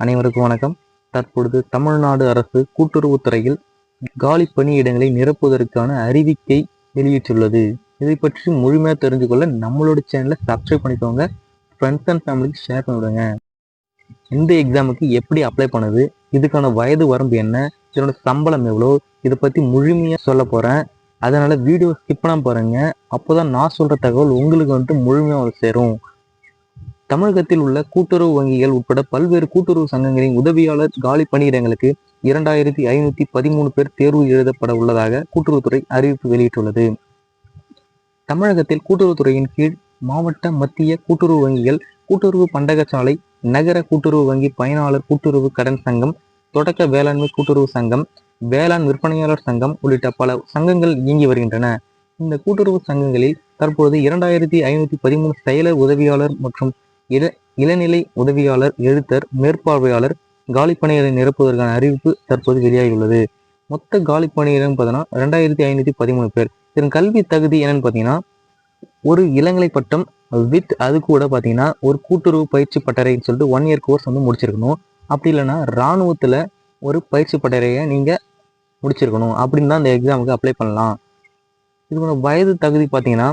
அனைவருக்கும் வணக்கம். தற்பொழுது தமிழ்நாடு அரசு கூட்டுறவுத்துறையில் காலி பணியிடங்களை நிரப்புவதற்கான அறிவிக்கை வெளியிட்டுள்ளது. இதை பற்றி முழுமையாக தெரிஞ்சுக்கொள்ள நம்மளோட சேனலை சப்ஸ்கிரைப் பண்ணிக்கோங்க. ஃப்ரெண்ட்ஸ் அண்ட் ஃபேமிலிக்கு ஷேர் பண்ணிவிடுங்க. இந்த எக்ஸாமுக்கு எப்படி அப்ளை பண்ணுது? இதுக்கான வயது வரம்பு என்ன? இதனோட சம்பளம் எவ்வளோ? இதை பற்றி முழுமையாக சொல்ல போகிறேன் அதனால் வீடியோ ஸ்கிப் பண்ண பாருங்கள் அப்போ தான் நான் சொல்கிற தகவல் உங்களுக்கு வந்துட்டு முழுமையாக சேரும். தமிழகத்தில் உள்ள கூட்டுறவு வங்கிகள் உட்பட பல்வேறு கூட்டுறவு சங்கங்களின் உதவியாளர் காலி பணியிடங்களுக்கு இரண்டாயிரத்தி ஐநூத்தி பதிமூணு பேர் தேர்வு எழுதப்பட உள்ளதாக கூட்டுறவுத்துறை அறிவிப்பு வெளியிட்டுள்ளது. தமிழகத்தில் கூட்டுறவுத்துறையின் கீழ் மாவட்ட மத்திய கூட்டுறவு வங்கிகள் கூட்டுறவு பண்டகசாலை நகர கூட்டுறவு வங்கி பயனாளர் கூட்டுறவு கடன் சங்கம் தொடக்க வேளாண்மை கூட்டுறவு சங்கம் வேளாண் விற்பனையாளர் சங்கம் உள்ளிட்ட பல சங்கங்கள் இயங்கி வருகின்றன. இந்த கூட்டுறவு சங்கங்களில் தற்போது இரண்டாயிரத்தி ஐநூத்தி பதிமூணு செயலர் உதவியாளர் மற்றும் இள இளநிலை உதவியாளர் எழுத்தர் மேற்பார்வையாளர் காலிப்பணிகளை நிரப்புவதற்கான அறிவிப்பு தற்போது வெளியாகியுள்ளது. மொத்த காலி பார்த்தீங்கன்னா ரெண்டாயிரத்தி ஐநூற்றி பதிமூணு பேர். இதன் கல்வி தகுதி என்னன்னு பார்த்தீங்கன்னா ஒரு இளங்கலை பட்டம் வித் அது கூட பார்த்தீங்கன்னா ஒரு கூட்டுறவு பயிற்சி பட்டறைன்னு சொல்லிட்டு ஒன் இயர் கோர்ஸ் வந்து முடிச்சிருக்கணும். அப்படி இல்லைன்னா இராணுவத்தில் ஒரு பயிற்சி பட்டறையை நீங்கள் முடிச்சிருக்கணும். அப்படின்னு தான் இந்த எக்ஸாமுக்கு அப்ளை பண்ணலாம். இதுக்கான வயது தகுதி பார்த்தீங்கன்னா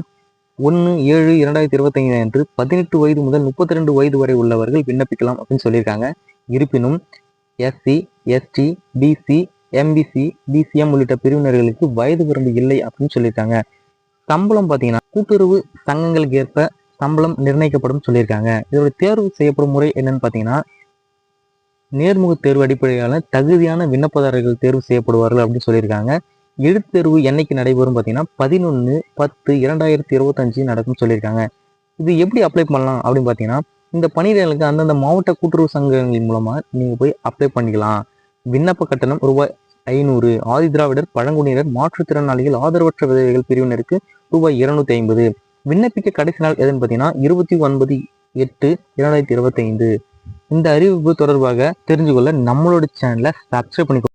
ஒன்று ஏழு இரண்டாயிரத்தி இருபத்தைந்து அன்று பதினெட்டு வயது முதல் முப்பத்தி ரெண்டு வயது வரை உள்ளவர்கள் விண்ணப்பிக்கலாம் அப்படின்னு சொல்லியிருக்காங்க. இருப்பினும் SC ST BC MBC BCM உள்ளிட்ட பிரிவினர்களுக்கு வயது வரம்பு இல்லை அப்படின்னு சொல்லியிருக்காங்க. சம்பளம் பார்த்தீங்கன்னா கூட்டுறவு சங்கங்களுக்கு ஏற்ப சம்பளம் நிர்ணயிக்கப்படும் சொல்லியிருக்காங்க. இதோட தேர்வு செய்யப்படும் முறை என்னன்னு பார்த்தீங்கன்னா நேர்முக தேர்வு அடிப்படையிலான தகுதியான விண்ணப்பதாரர்கள் தேர்வு செய்யப்படுவார்கள் அப்படின்னு சொல்லியிருக்காங்க. எழுத்தேர்வு என்னைக்கு நடைபெறும் பார்த்தீங்கன்னா பதினொன்று பத்து இரண்டாயிரத்தி இருபத்தஞ்சு நடக்கும் சொல்லியிருக்காங்க. இது எப்படி அப்ளை பண்ணலாம் அப்படின்னு பார்த்தீங்கன்னா இந்த பணியிடங்களுக்கு அந்தந்த மாவட்ட கூட்டுறவு சங்கங்களின் மூலமாக நீங்கள் போய் அப்ளை பண்ணிக்கலாம். விண்ணப்ப கட்டணம் ரூபாய் ஐநூறு ஆதி திராவிடர் பழங்குடியினர் மாற்றுத்திறனாளிகள் ஆதரவற்ற விதவைகள் பிரிவினருக்கு ரூபாய் இருநூத்தி ஐம்பது. விண்ணப்பிக்க கடைசி நாள் எதுன்னு பார்த்தீங்கன்னா இருபத்தி ஒன்பது எட்டு இரண்டாயிரத்தி இருபத்தைந்து. இந்த அறிவிப்பு தொடர்பாக தெரிஞ்சு கொள்ள நம்மளோட சேனலை சப்ஸ்கிரைப் பண்ணிக்கோ